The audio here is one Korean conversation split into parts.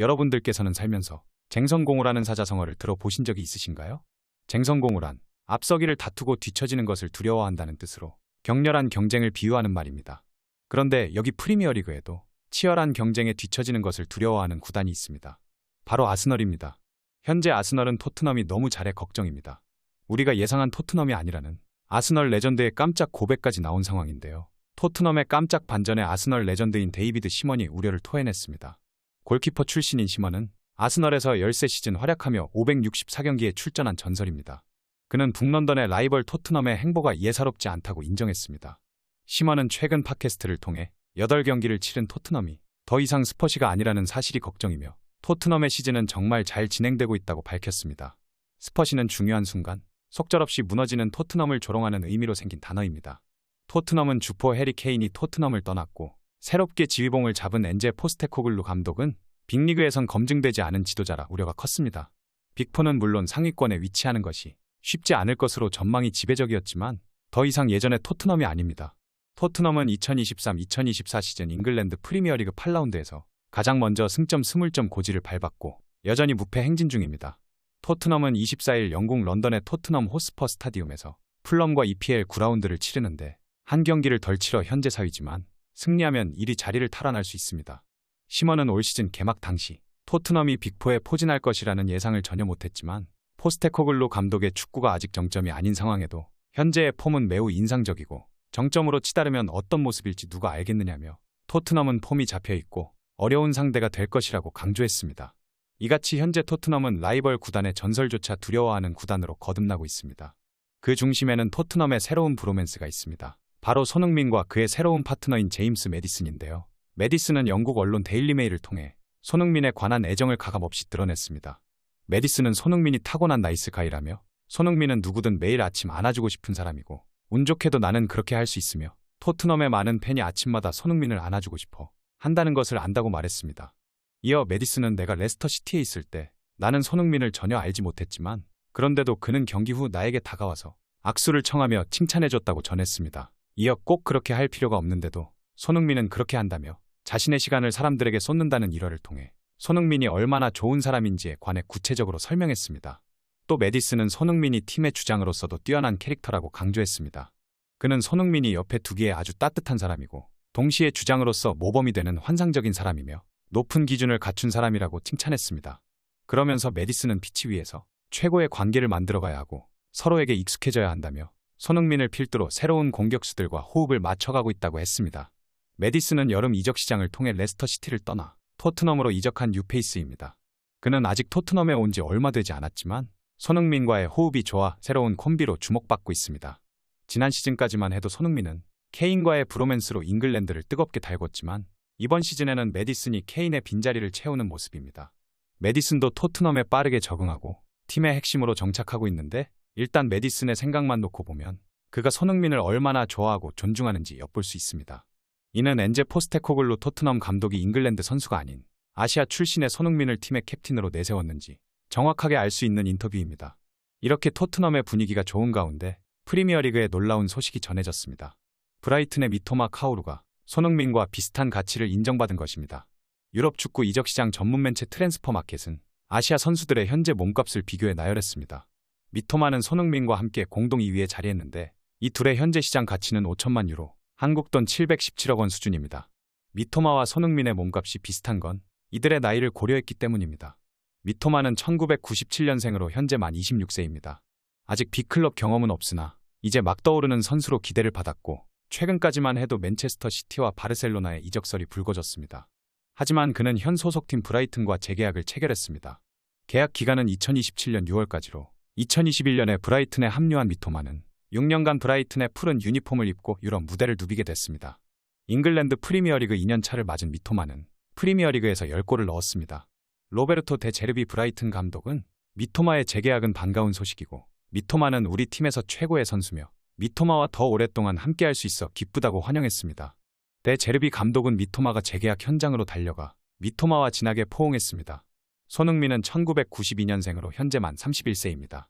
여러분들께서는 살면서 쟁성공우라는 사자성어를 들어보신 적이 있으신가요? 쟁성공우란 앞서기를 다투고 뒤처지는 것을 두려워한다는 뜻으로 격렬한 경쟁을 비유하는 말입니다. 그런데 여기 프리미어리그에도 치열한 경쟁에 뒤처지는 것을 두려워하는 구단이 있습니다. 바로 아스널입니다. 현재 아스널은 토트넘이 너무 잘해 걱정입니다. 우리가 예상한 토트넘이 아니라는 아스널 레전드의 깜짝 고백까지 나온 상황인데요. 토트넘의 깜짝 반전에 아스널 레전드인 데이비드 시먼이 우려를 토해냈습니다. 골키퍼 출신인 시먼은 아스널에서 13시즌 활약하며 564경기에 출전한 전설입니다. 그는 북런던의 라이벌 토트넘의 행보가 예사롭지 않다고 인정했습니다. 시먼은 최근 팟캐스트를 통해 8경기를 치른 토트넘이 더 이상 스퍼시가 아니라는 사실이 걱정이며 토트넘의 시즌은 정말 잘 진행되고 있다고 밝혔습니다. 스퍼시는 중요한 순간 속절없이 무너지는 토트넘을 조롱하는 의미로 생긴 단어입니다. 토트넘은 주포 해리 케인이 토트넘을 떠났고 새롭게 지휘봉을 잡은 엔제 포스테코글루 감독은 빅리그에선 검증되지 않은 지도자라 우려가 컸습니다. 빅포는 물론 상위권에 위치하는 것이 쉽지 않을 것으로 전망이 지배적이었지만 더 이상 예전의 토트넘이 아닙니다. 토트넘은 2023-2024 시즌 잉글랜드 프리미어리그 8라운드에서 가장 먼저 승점 20점 고지를 밟았고 여전히 무패 행진 중입니다. 토트넘은 24일 영국 런던의 토트넘 호스퍼 스타디움에서 풀럼과 EPL 9라운드를 치르는데 한 경기를 덜 치러 현재 4위지만 승리하면 1위 자리를 탈환할 수 있습니다. 시먼은 올 시즌 개막 당시 토트넘이 빅포에 포진할 것이라는 예상을 전혀 못했지만 포스테코글로 감독의 축구가 아직 정점이 아닌 상황에도 현재의 폼은 매우 인상적이고 정점으로 치다르면 어떤 모습일지 누가 알겠느냐며 토트넘은 폼이 잡혀 있고 어려운 상대가 될 것이라고 강조했습니다. 이같이 현재 토트넘은 라이벌 구단의 전설조차 두려워하는 구단으로 거듭나고 있습니다. 그 중심에는 토트넘의 새로운 브로맨스가 있습니다. 바로 손흥민과 그의 새로운 파트너인 제임스 메디슨인데요. 메디슨은 영국 언론 데일리메일을 통해 손흥민에 관한 애정을 가감없이 드러냈습니다. 메디슨은 손흥민이 타고난 나이스 가이라며 손흥민은 누구든 매일 아침 안아주고 싶은 사람이고 운 좋게도 나는 그렇게 할 수 있으며 토트넘의 많은 팬이 아침마다 손흥민을 안아주고 싶어 한다는 것을 안다고 말했습니다. 이어 메디슨은 내가 레스터 시티에 있을 때 나는 손흥민을 전혀 알지 못했지만 그런데도 그는 경기 후 나에게 다가와서 악수를 청하며 칭찬해줬다고 전했습니다. 이어 꼭 그렇게 할 필요가 없는데도 손흥민은 그렇게 한다며 자신의 시간을 사람들에게 쏟는다는 일화를 통해 손흥민이 얼마나 좋은 사람인지에 관해 구체적으로 설명했습니다. 또 메디슨은 손흥민이 팀의 주장으로서도 뛰어난 캐릭터라고 강조했습니다. 그는 손흥민이 옆에 두기에 아주 따뜻한 사람이고 동시에 주장으로서 모범이 되는 환상적인 사람이며 높은 기준을 갖춘 사람이라고 칭찬했습니다. 그러면서 메디슨은 피치 위에서 최고의 관계를 만들어가야 하고 서로에게 익숙해져야 한다며 손흥민을 필두로 새로운 공격수들과 호흡을 맞춰가고 있다고 했습니다. 메디슨은 여름 이적 시장을 통해 레스터 시티를 떠나 토트넘으로 이적한 뉴페이스입니다. 그는 아직 토트넘에 온 지 얼마 되지 않았지만 손흥민과의 호흡이 좋아 새로운 콤비로 주목받고 있습니다. 지난 시즌까지만 해도 손흥민은 케인과의 브로맨스로 잉글랜드를 뜨겁게 달궜지만 이번 시즌에는 메디슨이 케인의 빈자리를 채우는 모습입니다. 메디슨도 토트넘에 빠르게 적응하고 팀의 핵심으로 정착하고 있는데 일단 메디슨의 생각만 놓고 보면 그가 손흥민을 얼마나 좋아하고 존중하는지 엿볼 수 있습니다. 이는 엔제 포스테코글로 토트넘 감독이 잉글랜드 선수가 아닌 아시아 출신의 손흥민을 팀의 캡틴으로 내세웠는지 정확하게 알 수 있는 인터뷰입니다. 이렇게 토트넘의 분위기가 좋은 가운데 프리미어리그에 놀라운 소식이 전해졌습니다. 브라이튼의 미토마 카오루가 손흥민과 비슷한 가치를 인정받은 것입니다. 유럽 축구 이적 시장 전문 매체 트랜스퍼 마켓은 아시아 선수들의 현재 몸값을 비교해 나열했습니다. 미토마는 손흥민과 함께 공동 2위에 자리했는데 이 둘의 현재 시장 가치는 5천만 유로, 한국 돈 717억 원 수준입니다. 미토마와 손흥민의 몸값이 비슷한 건 이들의 나이를 고려했기 때문입니다. 미토마는 1997년생으로 현재 만 26세입니다. 아직 B클럽 경험은 없으나 이제 막 떠오르는 선수로 기대를 받았고 최근까지만 해도 맨체스터 시티와 바르셀로나의 이적설이 불거졌습니다. 하지만 그는 현 소속팀 브라이튼과 재계약을 체결했습니다. 계약 기간은 2027년 6월까지로 2021년에 브라이튼에 합류한 미토마는 6년간 브라이튼의 푸른 유니폼을 입고 유럽 무대를 누비게 됐습니다. 잉글랜드 프리미어리그 2년 차를 맞은 미토마는 프리미어리그에서 10골을 넣었습니다. 로베르토 데 제르비 브라이튼 감독은 미토마의 재계약은 반가운 소식이고 미토마는 우리 팀에서 최고의 선수며 미토마와 더 오랫동안 함께할 수 있어 기쁘다고 환영했습니다. 데 제르비 감독은 미토마가 재계약 현장으로 달려가 미토마와 진하게 포옹했습니다. 손흥민은 1992년생으로 현재 만 31세입니다.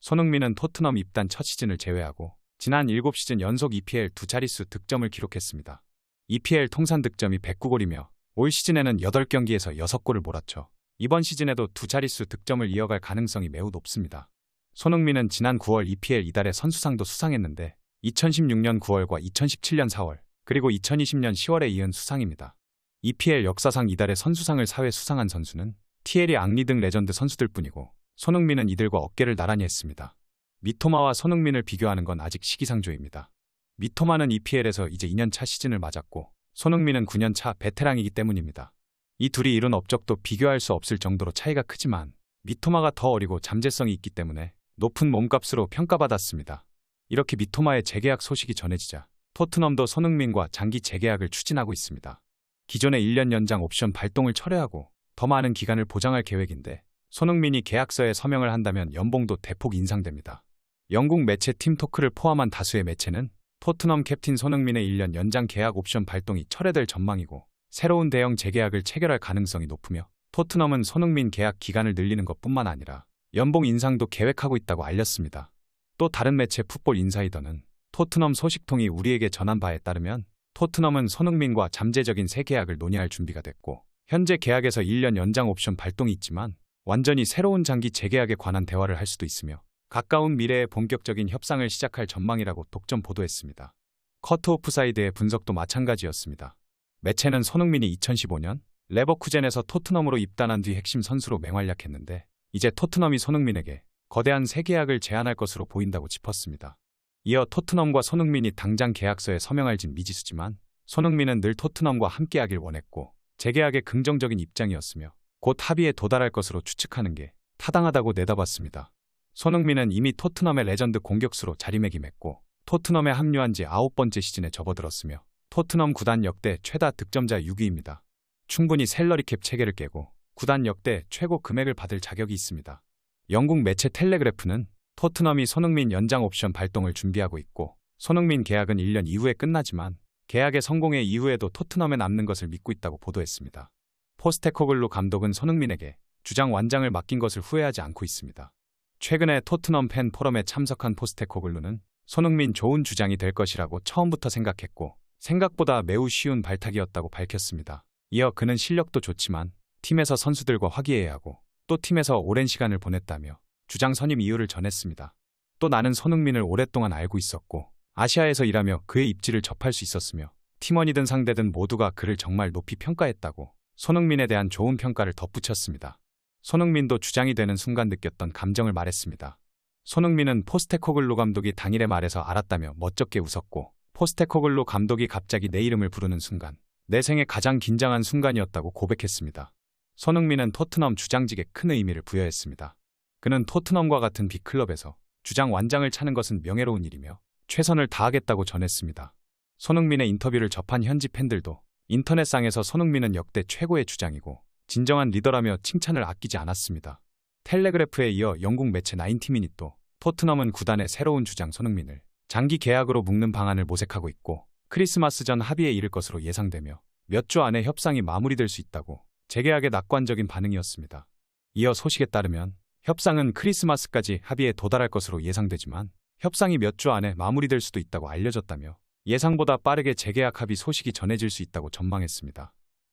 손흥민은 토트넘 입단 첫 시즌을 제외하고 지난 7시즌 연속 EPL 두 자릿수 득점을 기록했습니다. EPL 통산 득점이 109골이며 올 시즌에는 8경기에서 6골을 몰았죠. 이번 시즌에도 두 자릿수 득점을 이어갈 가능성이 매우 높습니다. 손흥민은 지난 9월 EPL 이달에 선수상도 수상했는데 2016년 9월과 2017년 4월 그리고 2020년 10월에 이은 수상입니다. EPL 역사상 이달에 선수상을 사회 수상한 선수는 티에리 앙리 등 레전드 선수들 뿐이고 손흥민은 이들과 어깨를 나란히 했습니다. 미토마와 손흥민을 비교하는 건 아직 시기상조입니다. 미토마는 EPL에서 이제 2년차 시즌을 맞았고 손흥민은 9년차 베테랑이기 때문입니다. 이 둘이 이룬 업적도 비교할 수 없을 정도로 차이가 크지만 미토마가 더 어리고 잠재성이 있기 때문에 높은 몸값으로 평가받았습니다. 이렇게 미토마의 재계약 소식이 전해지자 토트넘도 손흥민과 장기 재계약을 추진하고 있습니다. 기존의 1년 연장 옵션 발동을 철회하고 더 많은 기간을 보장할 계획인데 손흥민이 계약서에 서명을 한다면 연봉도 대폭 인상됩니다. 영국 매체 팀토크를 포함한 다수의 매체는 토트넘 캡틴 손흥민의 1년 연장 계약 옵션 발동이 철회될 전망이고 새로운 대형 재계약을 체결할 가능성이 높으며 토트넘은 손흥민 계약 기간을 늘리는 것뿐만 아니라 연봉 인상도 계획하고 있다고 알렸습니다. 또 다른 매체 풋볼 인사이더는 토트넘 소식통이 우리에게 전한 바에 따르면 토트넘은 손흥민과 잠재적인 새 계약을 논의할 준비가 됐고 현재 계약에서 1년 연장 옵션 발동이 있지만 완전히 새로운 장기 재계약에 관한 대화를 할 수도 있으며 가까운 미래에 본격적인 협상을 시작할 전망이라고 독점 보도했습니다. 커트 오프 사이드의 분석도 마찬가지였습니다. 매체는 손흥민이 2015년 레버쿠젠에서 토트넘으로 입단한 뒤 핵심 선수로 맹활약했는데 이제 토트넘이 손흥민에게 거대한 새 계약을 제안할 것으로 보인다고 짚었습니다. 이어 토트넘과 손흥민이 당장 계약서에 서명할 진 미지수지만 손흥민은 늘 토트넘과 함께하길 원했고 재계약에 긍정적인 입장이었으며 곧 합의에 도달할 것으로 추측하는 게 타당하다고 내다봤습니다. 손흥민은 이미 토트넘의 레전드 공격수로 자리매김했고 토트넘에 합류한 지 아홉 번째 시즌에 접어들었으며 토트넘 구단 역대 최다 득점자 6위입니다. 충분히 셀러리캡 체계를 깨고 구단 역대 최고 금액을 받을 자격이 있습니다. 영국 매체 텔레그래프는 토트넘이 손흥민 연장 옵션 발동을 준비하고 있고 손흥민 계약은 1년 이후에 끝나지만 계약의 성공에 이후에도 토트넘에 남는 것을 믿고 있다고 보도했습니다. 포스테코글루 감독은 손흥민에게 주장 완장을 맡긴 것을 후회하지 않고 있습니다. 최근에 토트넘 팬 포럼에 참석한 포스테코글루는 손흥민 좋은 주장이 될 것이라고 처음부터 생각했고 생각보다 매우 쉬운 발탁이었다고 밝혔습니다. 이어 그는 실력도 좋지만 팀에서 선수들과 화기애애하고 또 팀에서 오랜 시간을 보냈다며 주장 선임 이유를 전했습니다. 또 나는 손흥민을 오랫동안 알고 있었고 아시아에서 일하며 그의 입지를 접할 수 있었으며 팀원이든 상대든 모두가 그를 정말 높이 평가했다고 손흥민에 대한 좋은 평가를 덧붙였습니다. 손흥민도 주장이 되는 순간 느꼈던 감정을 말했습니다. 손흥민은 포스테코글로 감독이 당일에 말해서 알았다며 멋쩍게 웃었고 포스테코글로 감독이 갑자기 내 이름을 부르는 순간 내 생애 가장 긴장한 순간이었다고 고백했습니다. 손흥민은 토트넘 주장직에 큰 의미를 부여했습니다. 그는 토트넘과 같은 빅클럽에서 주장 완장을 차는 것은 명예로운 일이며 최선을 다하겠다고 전했습니다. 손흥민의 인터뷰를 접한 현지 팬들도 인터넷상에서 손흥민은 역대 최고의 주장이고 진정한 리더라며 칭찬을 아끼지 않았습니다. 텔레그래프에 이어 영국 매체 나인티미닛도 토트넘은 구단의 새로운 주장 손흥민을 장기 계약으로 묶는 방안을 모색하고 있고 크리스마스 전 합의에 이를 것으로 예상되며 몇 주 안에 협상이 마무리될 수 있다고 재계약에 낙관적인 반응이었습니다. 이어 소식에 따르면 협상은 크리스마스까지 합의에 도달할 것으로 예상되지만 협상이 몇 주 안에 마무리될 수도 있다고 알려졌다며 예상보다 빠르게 재계약 합의 소식이 전해질 수 있다고 전망했습니다.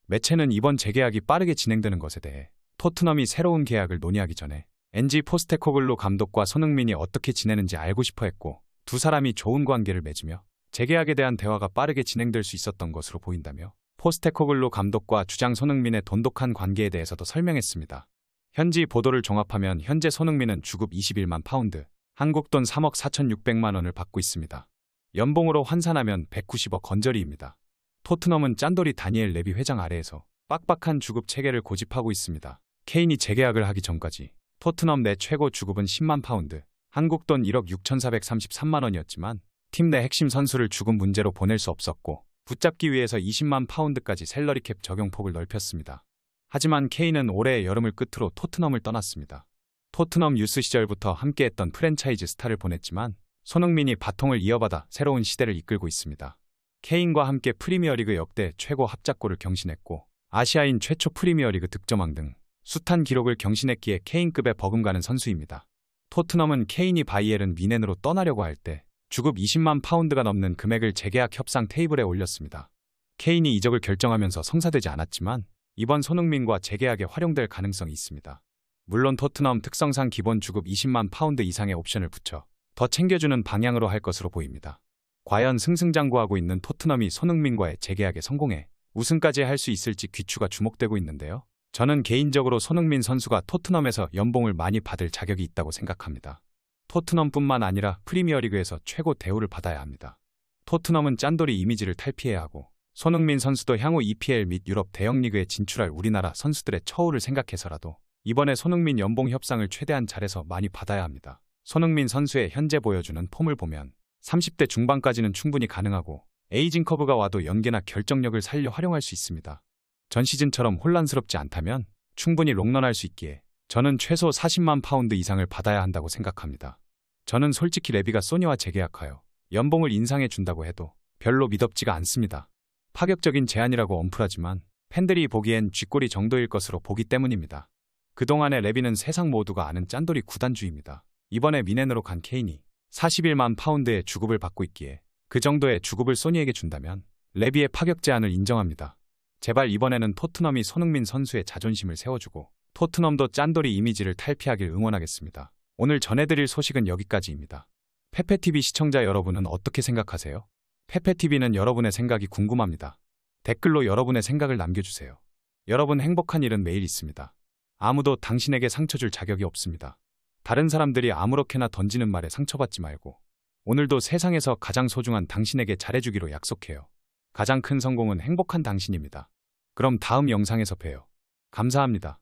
매체는 이번 재계약이 빠르게 진행되는 것에 대해 토트넘이 새로운 계약을 논의하기 전에 NG 포스테코글로 감독과 손흥민이 어떻게 지내는지 알고 싶어 했고 두 사람이 좋은 관계를 맺으며 재계약에 대한 대화가 빠르게 진행될 수 있었던 것으로 보인다며 포스테코글로 감독과 주장 손흥민의 돈독한 관계에 대해서도 설명했습니다. 현지 보도를 종합하면 현재 손흥민은 주급 21만 파운드, 한국 돈 3억 4,600만 원을 받고 있습니다. 연봉으로 환산하면 190억 건저리입니다. 토트넘은 짠돌이 다니엘 레비 회장 아래에서 빡빡한 주급 체계를 고집하고 있습니다. 케인이 재계약을 하기 전까지 토트넘 내 최고 주급은 10만 파운드, 한국 돈 1억 6,433만 원이었지만 팀 내 핵심 선수를 주급 문제로 보낼 수 없었고 붙잡기 위해서 20만 파운드까지 셀러리캡 적용폭을 넓혔습니다. 하지만 케인은 올해 여름을 끝으로 토트넘을 떠났습니다. 토트넘 유스 시절부터 함께했던 프랜차이즈 스타를 보냈지만 손흥민이 바통을 이어받아 새로운 시대를 이끌고 있습니다. 케인과 함께 프리미어리그 역대 최고 합작골을 경신했고 아시아인 최초 프리미어리그 득점왕 등 숱한 기록을 경신했기에 케인급에 버금가는 선수입니다. 토트넘은 케인이 바이에른 미넨으로 떠나려고 할 때 주급 20만 파운드가 넘는 금액을 재계약 협상 테이블에 올렸습니다. 케인이 이적을 결정하면서 성사되지 않았지만 이번 손흥민과 재계약에 활용될 가능성이 있습니다. 물론 토트넘 특성상 기본 주급 20만 파운드 이상의 옵션을 붙여 더 챙겨주는 방향으로 할 것으로 보입니다. 과연 승승장구하고 있는 토트넘이 손흥민과의 재계약에 성공해 우승까지 할 수 있을지 귀추가 주목되고 있는데요. 저는 개인적으로 손흥민 선수가 토트넘에서 연봉을 많이 받을 자격이 있다고 생각합니다. 토트넘뿐만 아니라 프리미어리그에서 최고 대우를 받아야 합니다. 토트넘은 짠돌이 이미지를 탈피해야 하고 손흥민 선수도 향후 EPL 및 유럽 대형 리그에 진출할 우리나라 선수들의 처우를 생각해서라도 이번에 손흥민 연봉 협상을 최대한 잘해서 많이 받아야 합니다. 손흥민 선수의 현재 보여주는 폼을 보면 30대 중반까지는 충분히 가능하고 에이징 커브가 와도 연계나 결정력을 살려 활용할 수 있습니다. 전 시즌처럼 혼란스럽지 않다면 충분히 롱런할 수 있기에 저는 최소 40만 파운드 이상을 받아야 한다고 생각합니다. 저는 솔직히 레비가 소니와 재계약하여 연봉을 인상해 준다고 해도 별로 미덥지가 않습니다. 파격적인 제안이라고 엄풀하지만 팬들이 보기엔 쥐꼬리 정도일 것으로 보기 때문입니다. 그동안의 레비는 세상 모두가 아는 짠돌이 구단주입니다. 이번에 미넨으로 간 케인이 41만 파운드의 주급을 받고 있기에 그 정도의 주급을 소니에게 준다면 레비의 파격 제안을 인정합니다. 제발 이번에는 토트넘이 손흥민 선수의 자존심을 세워주고 토트넘도 짠돌이 이미지를 탈피하길 응원하겠습니다. 오늘 전해드릴 소식은 여기까지입니다. 페페TV 시청자 여러분은 어떻게 생각하세요? 페페TV는 여러분의 생각이 궁금합니다. 댓글로 여러분의 생각을 남겨주세요. 여러분 행복한 일은 매일 있습니다. 아무도 당신에게 상처 줄 자격이 없습니다. 다른 사람들이 아무렇게나 던지는 말에 상처받지 말고 오늘도 세상에서 가장 소중한 당신에게 잘해주기로 약속해요. 가장 큰 성공은 행복한 당신입니다. 그럼 다음 영상에서 봬요. 감사합니다.